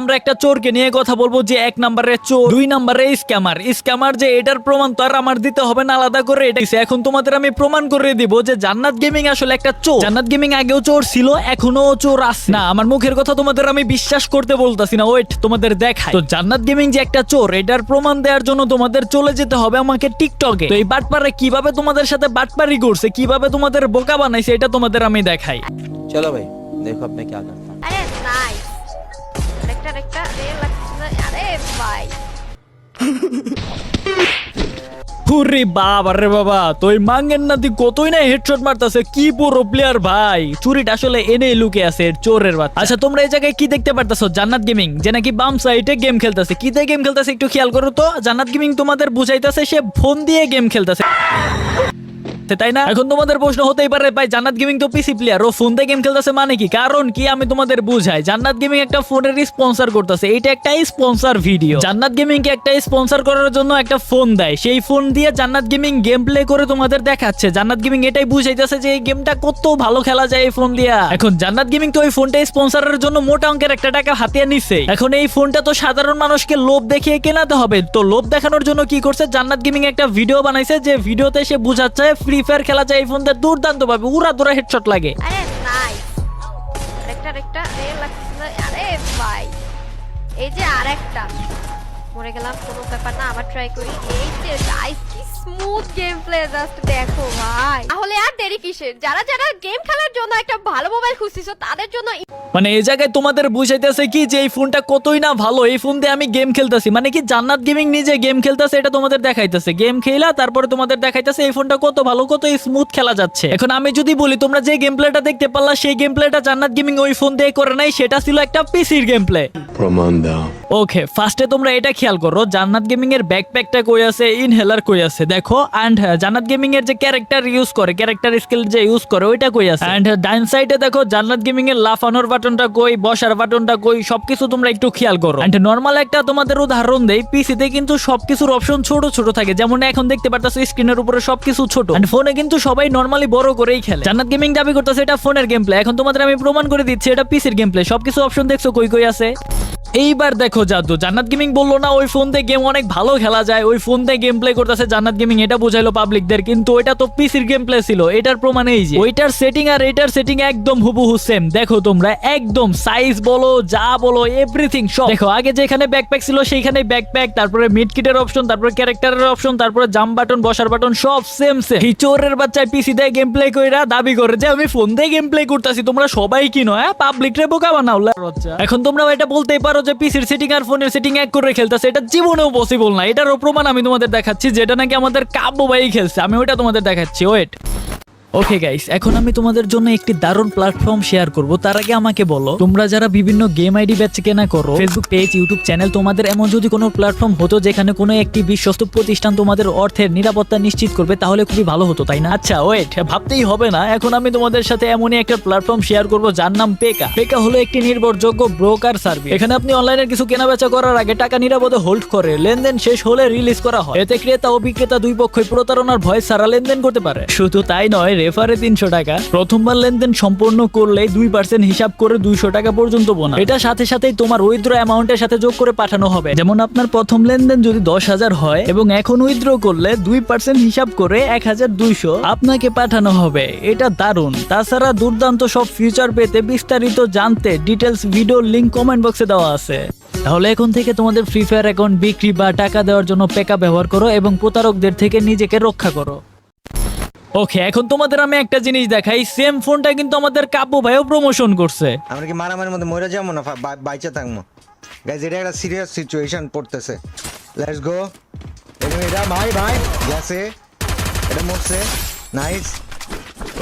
আমরা একটা চোরকে নিয়ে কথা বলব যে এক নম্বরে চোর, দুই নম্বরে স্ক্যামার। স্ক্যামার যে এটার প্রমাণ তো আর আমার দিতে হবে না, আলাদা করে এটা এখন তোমাদের আমি প্রমাণ করে দিব যে জান্নাত গেমিং আসলে একটা চোর। জান্নাত গেমিং আগেও চোর ছিল এখনও চোর আছে। না, আমার মুখের কথা তোমাদের আমি বিশ্বাস করতে বলতাছি না। ওয়েট, তোমাদের দেখাই। তো জান্নাত গেমিং যে একটা চোর, এটার প্রমাণ দেওয়ার জন্য তোমাদের চলে যেতে হবে আমাকে টিকটকে তো এই বাটপারে কীভাবে তোমাদের সাথে বাটপারি করছে, কীভাবে তোমাদের বোকা বানাইছে, এটা তোমাদের আমি দেখাই। চলো ভাই, দেখো আপনি কি আরেকটা আরে লাগছে আরে ভাই হুরি বাবা রে বাবা, তুই মাঙ্গেন না তুই কতই না হেডশট মারতাছে, কি পুরো প্লেয়ার ভাই। চুরিটা আসলে এনেই লুকে আছে চোরের বাচ্চা। আচ্ছা তোমরা এই জায়গায় কি দেখতে পারতাছো? জান্নাত গেমিং যে নাকি বাম সাইডে গেম খেলতেছে। কি দিয়ে গেম খেলতেছে একটু খেয়াল করো তো? জান্নাত গেমিং তোমাদের বুঝাইতেছে, সে ফোন দিয়ে গেম খেলতেছে। তাই না? এখন তোমাদের প্রশ্ন হতেই পারে, ভাই, জান্নাত গেমিং তো পিসি প্লেয়ার ও ফোন দিয়ে গেম খেলতেছে মানে কি? কারণ কি আমি তোমাদের বুঝাই, জান্নাত গেমিং একটা ফোনের স্পন্সর করতেছে এটা একটা স্পন্সর ভিডিও জান্নাত গেমিং কে একটা স্পন্সর করার জন্য একটা ফোন দেয়, সেই ফোন দিয়ে জান্নাত গেমিং গেম প্লে করে তোমাদের দেখাচ্ছে। জান্নাত গেমিং এটাই বুঝাইতেছে যে এই গেমটা কত ভালো খেলা যায় এই ফোন দিয়া। এখন জান্নাত গেমিং তো ওই ফোনটা স্পন্সরের জন্য মোটা অঙ্কের একটা টাকা হাতিয়ে নিছে। এখন এই ফোনটা তো সাধারণ মানুষকে লোভ দেখিয়ে কেনাতে হবে। তো লোভ দেখানোর জন্য কি করছে? জান্নাত গেমিং একটা ভিডিও বানাইছে, যে ভিডিওতে সে বুঝাচ্ছে ফ্রি ফায়ার খেলা যায় এই ফোন দিয়ে দুর্দান্ত ভাবে উড়া দুরা হেডশট লাগে। আরে নাইস আরেকটা আরেকটা। আরে ভাই। এই যে আরেকটা। মরে গেলাম, কোনো ব্যাপার না, আবার ট্রাই করি। এই যে গাইস কি স্মুথ গেম প্লে জাস্ট দেখো ভাই। তাহলে আর দেরি কিসের? যারা যারা গেম খেলার জন্য একটা ভালো মোবাইল খুঁজছিছো তাদের জন্য মানে এই জায়গায় তোমাদের বুঝাইতেছে কি যে এই ফোনটা কতই না ভালো এই ফোন দিয়ে আমি গেম খেলতেছি। মানে কি জান্নাত গেমিং নিজে গেম খেলতেছে এটা তোমাদের দেখাইতেছে। গেম খেলা তারপরে তোমাদের দেখাইতেছে এই ফোনটা কত ভালো কত স্মুথ খেলা যাচ্ছে। এখন আমি যদি বলি তোমরা যে গেম প্লেটা দেখতে পারলা সেই গেম প্লেটা জান্নাত গেমিং ওই ফোন দিয়ে করে নাই সেটা ছিল একটা পিসির গেম প্লে প্রমাণ দাও। ওকে ফার্স্টে তোমরা এটা খেয়াল করো জান্নাত গেমিং এর ব্যাকপ্যাকটা কই আছে ইনহেলার কই আছে? দেখো এন্ড জান্নাত গেমিং এর যে ক্যারেক্টার ইউজ করে ক্যারেক্টার স্কিল যে ইউজ করে ওইটা কই আছে? এন্ড ডাইন সাইডে দেখো জান্নাত গেমিং এর লাফানোর বাটনটা কই বসার বাটনটা কই সবকিছু তোমরা একটু খেয়াল করো। এন্ড নরমাল একটা তোমাদের উদাহরণ দেই পিসিতে কিন্তু সবকিছুর অপশন ছোট ছোট থাকে। যেমন এখন দেখতে পারতাছো স্ক্রিনের উপরে সবকিছু ছোট। এন্ড ফোনে কিন্তু সবাই নর্মালি বড় করেই খেলে। জান্নাত গেমিং দাবি করতেছে, এটা ফোনের গেম প্লে এখন তোমাদের আমি প্রমাণ করে দিচ্ছি, এটা পিসির গেম প্লে সবকিছু অপশন দেখছ কই কই আছে। এইবার দেখো জাদু। জান্নাত গেমিং বলল না, ওই ফোন দিয়ে গেম অনেক ভালো খেলা যায়, ওই ফোন দিয়ে গেম প্লে করতেছে। জান্নাত গেমিং এটা বুঝাইলো পাবলিকদের কিন্তু ওইটা তো পিসির গেম প্লে ছিল, এটার প্রমাণ এই যে। ওইটার সেটিং আর এটার সেটিং একদম হুবহু সেম দেখো তোমরা, একদম সাইজ বলো, যা বলো এভরিথিং সব। দেখো, আগে যেখানে ব্যাকপ্যাক ছিল সেইখানে ব্যাকপ্যাক তারপরে মিড কিটের অপশন তারপরে ক্যারেক্টারের অপশন তারপরে জাম্প বাটন বসার বাটন সব সেম সেম এই চোরের বাচ্চায় পিসি দিয়ে গেম প্লে কইরা দাবি করে যে, আমি ফোন দিয়ে গেম প্লে করতেছি, তোমরা সবাই কিনো হ্যাঁ? পাবলিক রে বোকা বানাও। এখন তোমরা এটা বলতেই পারো যে পিসির সেটিং আর ফোনের সেটিং এক করে খেলতেছে, এটা জীবনেও পসিবল না। এটারও প্রমাণ আমি তোমাদের দেখাচ্ছি, যেটা নাকি আমাদের কাব্য ভাই খেলছে। আমি ওইটা তোমাদের দেখাচ্ছি ওয়েট ওকে গাইস এখন আমি তোমাদের জন্য একটি দারুণ প্ল্যাটফর্ম শেয়ার করব। তার আগে আমাকে বলো, তোমরা যারা বিভিন্ন গেম আইডি বেচে কেনা করো ফেসবুক পেজ ইউটিউব চ্যানেল তোমাদের এমন যদি কোনো প্ল্যাটফর্ম হতো যেখানে কোনো একটি বিশ্বস্ত প্রতিষ্ঠান তোমাদের অর্থের নিরাপত্তা নিশ্চিত করবে, তাহলে খুবই ভালো হতো, তাই না? আচ্ছা ওয়েট ভাবতেই হবে না। এখন আমি তোমাদের সাথে এমনই একটা প্ল্যাটফর্ম শেয়ার করব যার নাম পেকা পেকা হলো একটি নির্ভরযোগ্য ব্রোকার সার্ভিস এখানে আপনি অনলাইনে কিছু কেনাবেচা করার আগে টাকা নিরাপদে হোল্ড করে, লেনদেন শেষ হলে রিলিজ করা হয়। এতে ক্রেতা ও বিক্রেতা দুই পক্ষই প্রতারণার ভয় সারা লেনদেন করতে পারে। শুধু তাই নয় রেফারে তিনশো টাকা। প্রথমবার লেনদেন সম্পূর্ণ করলে দুই পার্সেন্ট হিসাব করে দুইশো টাকা পর্যন্ত বোনা এটা সাথে সাথেই তোমার উইথড্র অ্যামাউন্টের সাথে যোগ করে পাঠানো হবে। যেমন আপনার প্রথম লেনদেন যদি দশ হাজার হয় এবং এখন উইথড্র করলে দুই পার্সেন্ট হিসাব করে এক হাজার দুইশো আপনাকে পাঠানো হবে। এটা দারুণ। তাছাড়া দুর্দান্ত সব ফিউচার পেতে বিস্তারিত জানতে ডিটেলস ভিডিও লিংক কমেন্ট বক্সে দেওয়া আছে। তাহলে এখন থেকে তোমাদের ফ্রি ফায়ার অ্যাকাউন্ট বিক্রি বা টাকা দেওয়ার জন্য পেকা ব্যবহার করো এবং প্রতারকদের থেকে নিজেকে রক্ষা করো। ওকে এখন তোমাদের আমি একটা জিনিস দেখাই। সেম ফোনটা কিন্তু আমাদের কাব্য ভাইও প্রমোশন করছে। আমরা কি মারামারির মধ্যে মরে যাব না? বাইচে থাকব। গাইজ এটা একটা সিরিয়াস সিচুয়েশন পড়তেছে। লেটস গো এটা ভাই ভাই, গেছে। এটা মরছে। নাইস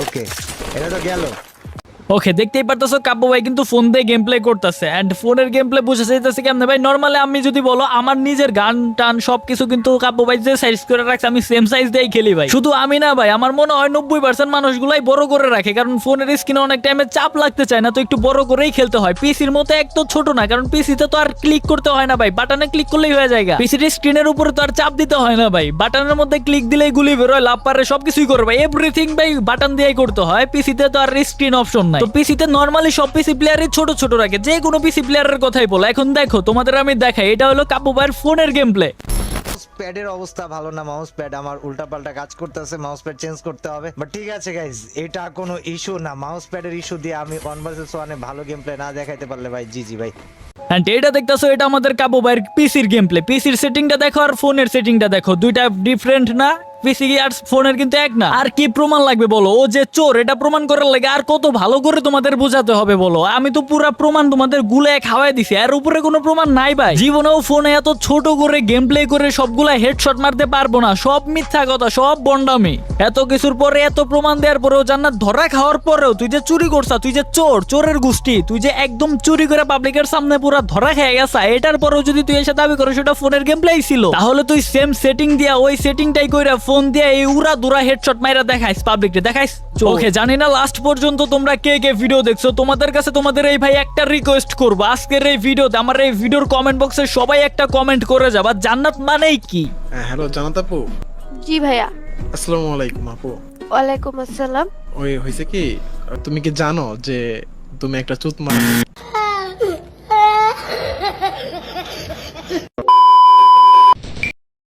ওকে এটা তো গেল। ওকে, দেখতেই পারতেছো কাব্য ভাই কিন্তু ফোন দিয়ে গেম প্লে করতেছে। এন্ড ফোনের গেম প্লে বুঝে যাইতেছে কেমনে ভাই? নর্মালি আমি যদি বলো, আমার নিজের গান, টান সবকিছু কিন্তু কাব্য ভাই যে সাইজ করে রাখছে, আমি সেম সাইজ দিয়েই খেলি ভাই। শুধু আমি না ভাই, আমার মনে হয় নব্বই পার্সেন্ট মানুষগুলাই বড় করে রাখে, কারণ ফোনের স্ক্রিনে অনেক টাইমে চাপ লাগতে চায় না, তো একটু বড় করেই খেলতে হয়। পিসির মতো এক তো ছোট না, কারণ পিসিতে তো আর ক্লিক করতে হয় না ভাই বাটনে ক্লিক করলেই হয়ে যায় পিসির স্ক্রিনের উপরে তো আর চাপ দিতে হয় না ভাই বাটনের মধ্যে ক্লিক দিলেই গুলি বেরোয় লাভ পারে সবকিছুই করে ভাই এভরিথিং ভাই বাটন দিয়েই করতে হয় পিসিতে তো আর স্ক্রিন অপশন নাই। তো পিসিতে নর্মালি সব পিসি প্লেয়ারই ছোট ছোট রাখে। যে কোনো পিসি প্লেয়ারের কথাই বলো। এখন দেখো তোমাদের আমি দেখাই। এটা হলো কাব্য ভাইয়ের ফোনের গেম প্লে মাউস প্যাডের অবস্থা ভালো না। মাউস প্যাড আমার উল্টা পাল্টা কাজ করতেছে। মাউস প্যাড চেঞ্জ করতে হবে। বাট ঠিক আছে গাইজ এটা কোনো ইস্যু না। মাউস প্যাডের ইস্যু দিয়ে আমি ওয়ান ভার্সেস ওয়ানে ভালো গেম প্লে না দেখাইতে পারলে ভাই জি জি ভাই। অ্যান্ড এটা দেখতেছো এটা আমাদের কাবু ভাইয়ের পিসির গেম প্লে পিসির সেটিংটা দেখো আর ফোনের সেটিংটা দেখো। দুইটা ডিফারেন্ট না? পিসি আর ফোনের কিন্তু এক না। আর কি প্রমাণ লাগবে বলো? ও যে চোর, এটা প্রমাণ করার লাগে আর কত ভালো করে তোমাদের বোঝাতে হবে বলো? আমি তো পুরো প্রমাণ তোমাদের গুলে খাওয়াই দিছি। এর উপরে কোনো প্রমাণ নাই ভাই। জীবনেও ফোনে এত ছোট করে গেম প্লে করে সবগুলা হেডশট মারতে পারব না। সব মিথ্যা কথা, সব বন্ডামি। এত কিছুর পরে এত প্রমাণ দেওয়ার পরেও জান্নাত ধরা খাওয়ার পরেও তুই যে চুরি করছা, তুই যে চোর, চোরের গোষ্ঠী, তুই যে একদম চুরি করে পাবলিকের সামনে পুরো ধরা খেয়ে গেছা, এটার পরেও যদি তুই এসে দাবি করো সেটা ফোনের গেম প্লেই ছিল, তাহলে তুই সেম সেটিং দিয়া ওই সেটিংটাই কইরা ফোন দিয়া এই উড়া দুরা হেডশট মাইরা দেখাইস পাবলিককে দেখাইস? ওকে জানি না লাস্ট পর্যন্ত তোমরা কে কে ভিডিও দেখছ। তোমাদের কাছে তোমাদের এই ভাই একটা রিকোয়েস্ট করব। আজকের এই ভিডিওতে আমার এই ভিডিওর কমেন্ট বক্সে সবাই একটা কমেন্ট করে যাবা। জান্নাত মানেই কি? হ্যাঁ হ্যালো জানাত আপু। জি ভাইয়া। আসসালামু আলাইকুম আপু। ওয়ালাইকুম আসসালাম। ওই হয়েছে কি তুমি কি জানো যে তুমি একটা চুত মার